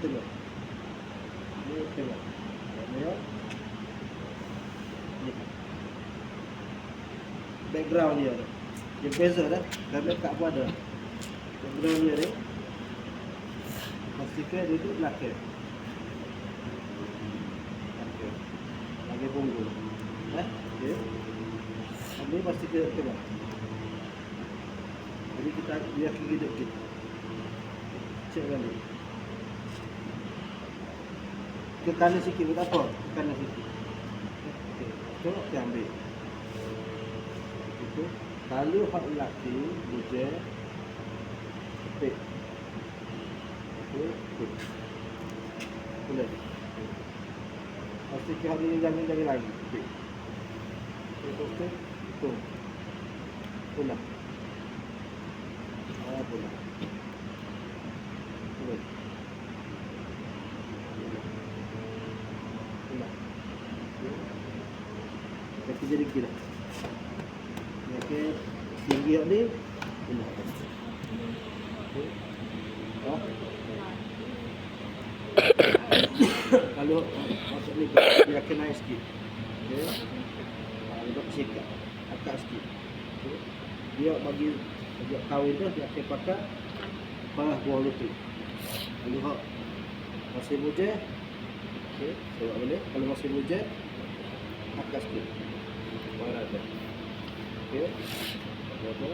tengok. Ni tengok. Tengok. Ni. Background dia tu. Dia beza dah. Dan makeup pun ada. Background dia ni. Pastikan dia duduk belakang. Belakang. Lagi punggung. Eh? Okey. Ini pasti kita tengok. Jadi kita biar kiri hidup kita. Cek balik. Ke kanan sikit pun tak apa. Ke kanan sikit. Okey. Tengok kita ambil. Itu. Kalau hak lelaki, buja, kepik. Okey. Kepik. Boleh. Pasti kita ni jangan jangan lagi. Okey. Okey. Itu. Pulang. Ah. Pulang. Pulang. Kaki jadi kira. Okey. Tinggi ni. Ah. Kalau masuk ni dia akan naik sikit. Okey. Ah, dia buat sikat. Akak sikit. Okey. Dia bagi dia kahwin tu dia akan pakai parah buah lutut. Kalau hak masih muda, okey, sebab boleh. Kalau masih muda, akak sikit. Dia. Okey. Apa?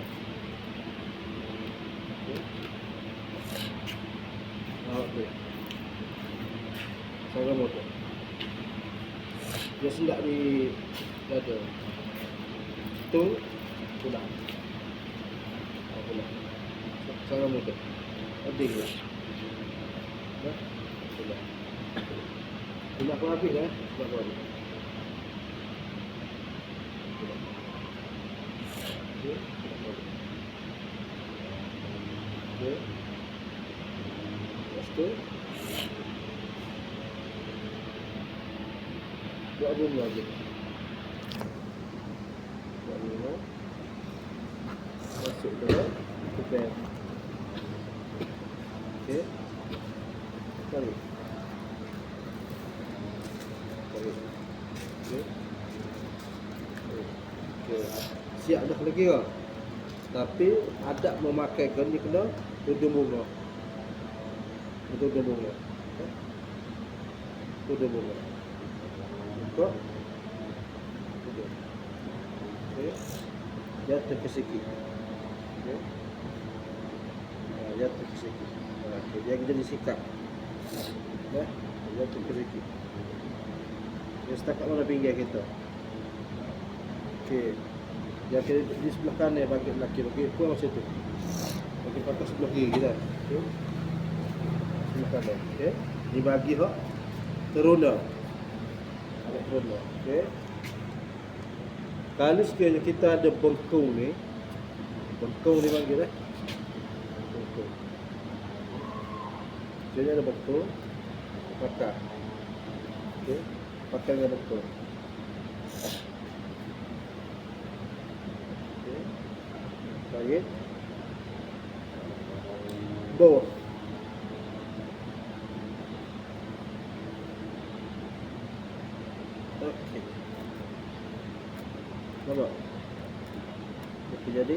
Okey. Saya motor. Dia sendak di dada. Tu pulang. Oh, pulang. Saya motor. Adil lah. Ya? Pulang. Pulang pun habis lah. Pulang pun habis. Pulang. Okey. Pulang pun habis. Okey. Lepas tu, buat bunga lagi. Buat bunga. Masuk dalam kupen. Okey. Tarik. Tarik. Okey. Okey. Siap dah lagi ke? Tapi adab memakaikan ni kena tudung bunga. Tudung bunga. Tudung bunga. Buka. Okey. Jatuh ke sikit. Okey. Jatuh ke. Ha, Okey, dia jadi sikap. Ya, jatuh ke sikit. Dia setakat mana pinggir kita. Okey. Dia kira di sebelah kanan bagi lelaki bagi pun macam tu. Bagi pakai sebelah kiri kita. Sebelah kanan. Okey. Ni bagi hak terunda. Agak terunda. Okey. Kalau sekiranya kita ada bengkung ni, bengkung ni panggil eh. Bengkung. Sekiranya ada bengkung, pakai. Okey. Pakai dengan bengkung. Okey. Bawah. Okey. Nampak? Okey jadi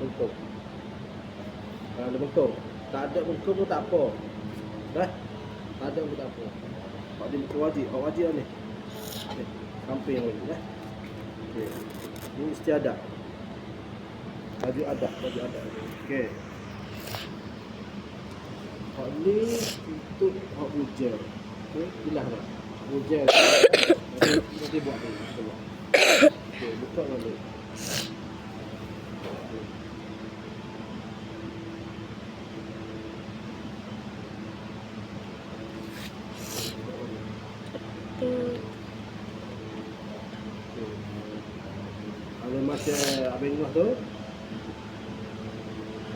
bengkung. Kalau ada bengkung. Tak ada bengkung pun tak apa. Dah? Tak ada pun tak apa. Pak dia bukan wajib. Pak wajib lah ni. Okey. Samping lagi. Dah? Okey. Ini istiadat. Baju adat. Baju adat. Okey. Hak ni untuk hak hujan. Okey. Bilah dah. Hujan. Nanti, buat ni. Okey. Buka balik. Ada masa Abang Ngah tu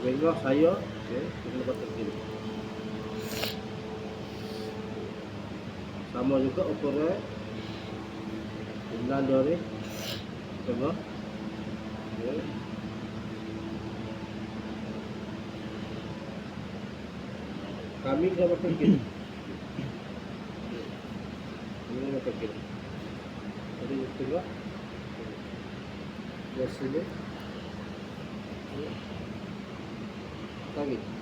Saya okay, Kita lepas terkini Sama juga Bulan dia ni Tengok okay. Kami sama kiri. Ini sama kiri. Jadi tengok. Dari sini. Kami.